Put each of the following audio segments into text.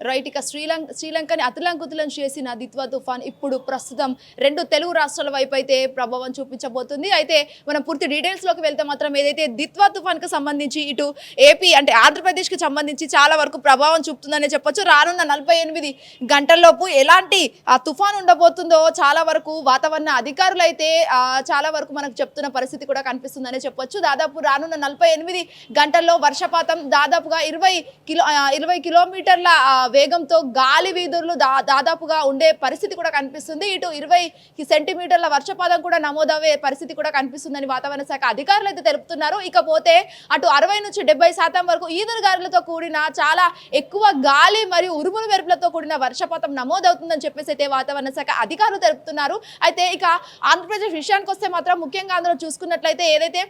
Right ఇక శ్రీలంక శ్రీలంకని అతలాంకుతలం చేసిన దిత్వా తుఫాన్ ఇప్పుడు ప్రస్తుతం రెండు తెలుగు రాష్ట్రాల వైపు అయితే ప్రభావం చూపించబోతుంది. అయితే మనం పూర్తి డీటెయిల్స్లోకి వెళ్తే మాత్రం ఏదైతే దిత్వా తుఫాన్కి సంబంధించి ఇటు ఏపీ అంటే ఆంధ్రప్రదేశ్కి సంబంధించి చాలా వరకు ప్రభావం చూపుతుందనే చెప్పొచ్చు. రానున్న నలభై ఎనిమిది గంటల్లోపు ఎలాంటి ఆ తుఫాన్ ఉండబోతుందో చాలా వరకు వాతావరణ అధికారులు అయితే చాలా వరకు మనకు చెప్తున్న పరిస్థితి కూడా కనిపిస్తుందనే చెప్పొచ్చు. దాదాపు రానున్న నలభై ఎనిమిది గంటల్లో వర్షపాతం దాదాపుగా ఇరవై కిలో ఇరవై కిలోమీటర్ల వేగంతో గాలి వీధులు దా దాదాపుగా ఉండే పరిస్థితి కూడా కనిపిస్తుంది. ఇటు ఇరవై సెంటీమీటర్ల వర్షపాతం కూడా నమోదవే పరిస్థితి కూడా కనిపిస్తుందని వాతావరణ శాఖ అధికారులు అయితే తెలుపుతున్నారు. ఇకపోతే అటు అరవై నుంచి డెబ్బై శాతం వరకు ఈదురుగాలులతో కూడిన చాలా ఎక్కువ గాలి మరియు ఉరుములు మెరుపులతో కూడిన వర్షపాతం నమోదవుతుందని చెప్పేసి అయితే వాతావరణ శాఖ అధికారులు తెలుపుతున్నారు. అయితే ఇక ఆంధ్రప్రదేశ్ విషయానికి వస్తే మాత్రం ముఖ్యంగా అందులో చూసుకున్నట్లయితే ఏదైతే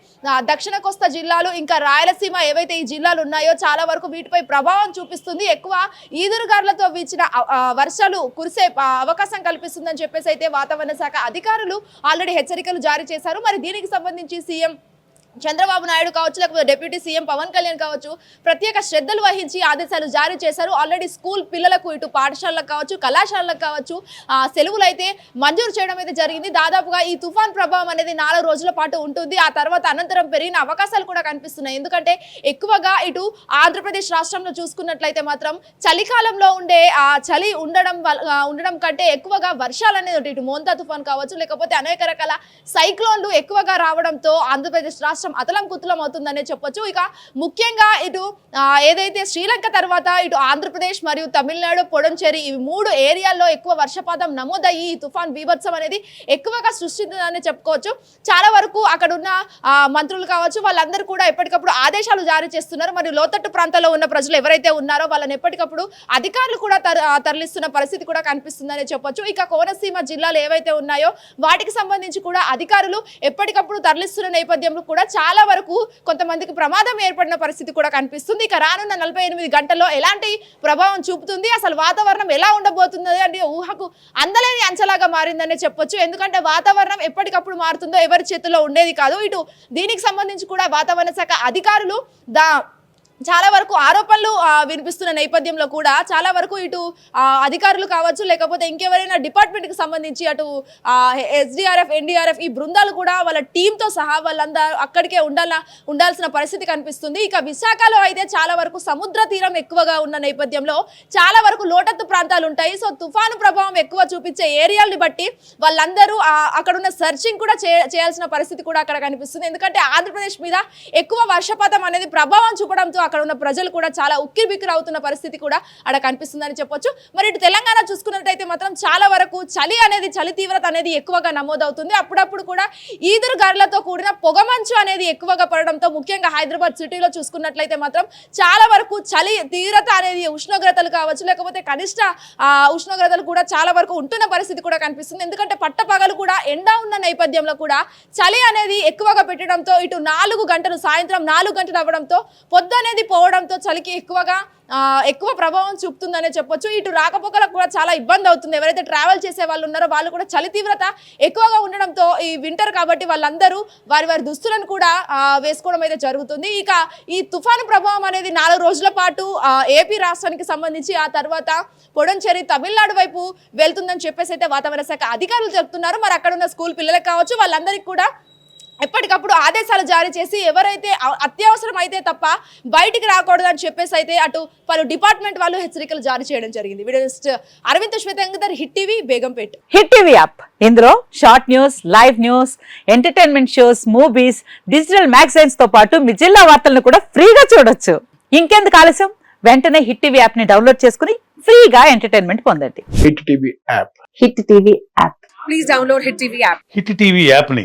దక్షిణ కోస్తా జిల్లాలు ఇంకా రాయలసీమ ఏవైతే ఈ జిల్లాలు ఉన్నాయో చాలా వరకు వీటిపై ప్రభావం చూపిస్తుంది. ఎక్కువ ఈ ఈదురుగారులతో వీచిన వర్షాలు కురిసే అవకాశం కల్పిస్తుందని చెప్పేసి అయితే వాతావరణ శాఖ అధికారులు ఆల్రెడీ హెచ్చరికలు జారీ చేశారు. మరి దీనికి సంబంధించి సీఎం చంద్రబాబు నాయుడు కావచ్చు లేకపోతే డిప్యూటీ సీఎం పవన్ కళ్యాణ్ కావచ్చు ప్రత్యేక శ్రద్ధలు వహించి ఆదేశాలు జారీ చేశారు. ఆల్రెడీ స్కూల్ పిల్లలకు ఇటు పాఠశాలలకు కావచ్చు కళాశాలలకు కావచ్చు ఆ, సెలవులు అయితే మంజూరు చేయడం అయితే జరిగింది. దాదాపుగా ఈ తుఫాన్ ప్రభావం అనేది నాలుగు రోజుల పాటు ఉంటుంది. ఆ తర్వాత అనంతరం పెరిగిన అవకాశాలు కూడా కనిపిస్తున్నాయి. ఎందుకంటే ఎక్కువగా ఇటు ఆంధ్రప్రదేశ్ రాష్ట్రంలో చూసుకున్నట్లయితే మాత్రం చలికాలంలో ఉండే ఆ చలి ఉండడం వల్ల ఉండడం కంటే ఎక్కువగా వర్షాలు అనేది ఉంటాయి. ఇటు మోంతా తుఫాన్ కావచ్చు లేకపోతే అనేక రకాల సైక్లోన్లు ఎక్కువగా రావడంతో ఆంధ్రప్రదేశ్ రాష్ట్రం అతలం కుతలం అవుతుందనే చెప్పొచ్చు. ఇక ముఖ్యంగా ఇటు ఏదైతే శ్రీలంక తర్వాత ఇటు ఆంధ్రప్రదేశ్ మరియు తమిళనాడు పొడంచేరి ఈ మూడు ఏరియాల్లో ఎక్కువ వర్షపాతం నమోదయ్యి ఈ తుఫాన్ బీభత్సం అనేది ఎక్కువగా సృష్టించిందని చెప్పుకోవచ్చు. చాలా వరకు అక్కడ ఉన్న మంత్రులు కావచ్చు వాళ్ళందరూ కూడా ఎప్పటికప్పుడు ఆదేశాలు జారీ చేస్తున్నారు. మరియు లోతట్టు ప్రాంతాల్లో ఉన్న ప్రజలు ఎవరైతే ఉన్నారో వాళ్ళని ఎప్పటికప్పుడు అధికారులు కూడా తర- తరలిస్తున్న పరిస్థితి కూడా కనిపిస్తుందని చెప్పొచ్చు. ఇక కోనసీమ జిల్లాలు ఏవైతే ఉన్నాయో వాటికి సంబంధించి కూడా అధికారులు ఎప్పటికప్పుడు తరలిస్తున్న నేపథ్యంలో కూడా చాలా వరకు కొంతమందికి ప్రమాదం ఏర్పడిన పరిస్థితి కూడా కనిపిస్తుంది. ఇక రానున్న నలభై ఎనిమిది గంటల్లో ఎలాంటి ప్రభావం చూపుతుంది? అసలు వాతావరణం ఎలా ఉండబోతుంది అంటే ఊహకు అందలేని అంచలాగా మారిందనే చెప్పొచ్చు. ఎందుకంటే వాతావరణం ఎప్పటికప్పుడు మారుతుందో ఎవరి చేతుల్లో ఉండేది కాదు. ఇటు దీనికి సంబంధించి కూడా వాతావరణ శాఖ అధికారులు దా చాలా వరకు ఆరోపణలు వినిపిస్తున్న నేపథ్యంలో కూడా చాలా వరకు ఇటు అధికారులు కావచ్చు లేకపోతే ఇంకెవరైనా డిపార్ట్మెంట్కి సంబంధించి అటు ఎస్డిఆర్ఎఫ్ ఎన్డీఆర్ఎఫ్ ఈ బృందాలు కూడా వాళ్ళ టీంతో సహా వాళ్ళందరూ అక్కడికే ఉండాల ఉండాల్సిన పరిస్థితి కనిపిస్తుంది. ఇక విశాఖలో అయితే చాలా వరకు సముద్ర తీరం ఎక్కువగా ఉన్న నేపథ్యంలో చాలా వరకు లోటత్తు ప్రాంతాలు ఉంటాయి. సో తుఫాను ప్రభావం ఎక్కువ చూపించే ఏరియాలని బట్టి వాళ్ళందరూ అక్కడున్న సర్చింగ్ కూడా చే- చేయాల్సిన పరిస్థితి కూడా అక్కడ కనిపిస్తుంది. ఎందుకంటే ఆంధ్రప్రదేశ్ మీద ఎక్కువ వర్షపాతం అనేది ప్రభావం చూపడంతో అక్కడ ఉన్న ప్రజలు కూడా చాలా ఉక్కిరి బిక్కిరి అవుతున్న పరిస్థితి కూడా అక్కడ కనిపిస్తుందని చెప్పొచ్చు. మరి ఇటు తెలంగాణ చూసుకున్నట్టయితే మాత్రం చాలా వరకు చలి అనేది చలి తీవ్రత అనేది ఎక్కువగా నమోదవుతుంది. అప్పుడప్పుడు కూడా ఈదురు గారులతో కూడిన పొగమంచు అనేది ఎక్కువగా పడడంతో ముఖ్యంగా హైదరాబాద్ సిటీలో చూసుకున్నట్లయితే మాత్రం చాలా వరకు చలి తీవ్రత అనేది ఉష్ణోగ్రతలు కావచ్చు లేకపోతే కనిష్ట ఉష్ణోగ్రతలు కూడా చాలా వరకు ఉంటున్న పరిస్థితి కూడా కనిపిస్తుంది. ఎందుకంటే పట్టపగలు కూడా ఎండ ఉన్న నేపథ్యంలో కూడా చలి అనేది ఎక్కువగా పెట్టడంతో ఇటు నాలుగు గంటలు సాయంత్రం నాలుగు గంటలు అవ్వడంతో పొద్దు అనేది పోవడంతో చలికి ఎక్కువగా ఎక్కువ ప్రభావం చూపుతుందనే చెప్పొచ్చు. ఇటు రాకపోకలకు కూడా చాలా ఇబ్బంది అవుతుంది. ఎవరైతే ట్రావెల్ చేసే వాళ్ళు ఉన్నారో వాళ్ళు కూడా చలి తీవ్రత ఎక్కువగా ఉండడంతో ఈ వింటర్ కాబట్టి వాళ్ళందరూ వారి వారి దుస్తులను కూడా వేసుకోవడం అయితే జరుగుతుంది. ఇక ఈ తుఫాను ప్రభావం అనేది నాలుగు రోజుల పాటు ఏపీ రాష్ట్రానికి సంబంధించి ఆ తర్వాత పొడంచేరి తమిళనాడు వైపు వెళ్తుందని చెప్పేసి అయితే వాతావరణ శాఖ అధికారులు చెప్తున్నారు. మరి అక్కడ ఉన్న స్కూల్ పిల్లలకు కావచ్చు వాళ్ళందరికీ కూడా ఎప్పటికప్పుడు ఆదేశాలు జారీ చేసి ఎవరైతే అత్యవసరం అయితే తప్ప బయటికి రాకూడదు అని చెప్పేసి అయితే అటు పలు డిపార్ట్మెంట్ వాళ్ళు హెచ్చరికలు జారీ చేయడం జరిగింది. Arvind శ్వేతంగర్ Hit TV Begumpet. Hit TV app. ఇందులో short news live news entertainment shows movies digital మ్యాగజైన్స్తో పాటు మీ జిల్లా వార్తలను కూడా ఫ్రీగా చూడొచ్చు. ఇంకెందుకు ఆలస్యం? వెంటనే హిట్ టీవీ యాప్ని డౌన్లోడ్ చేసుకుని ఫ్రీగా ఎంటర్టైన్మెంట్ పొందండి. Hit TV app. Hit TV app. Please download Hit TV app. Hit TV యాప్ని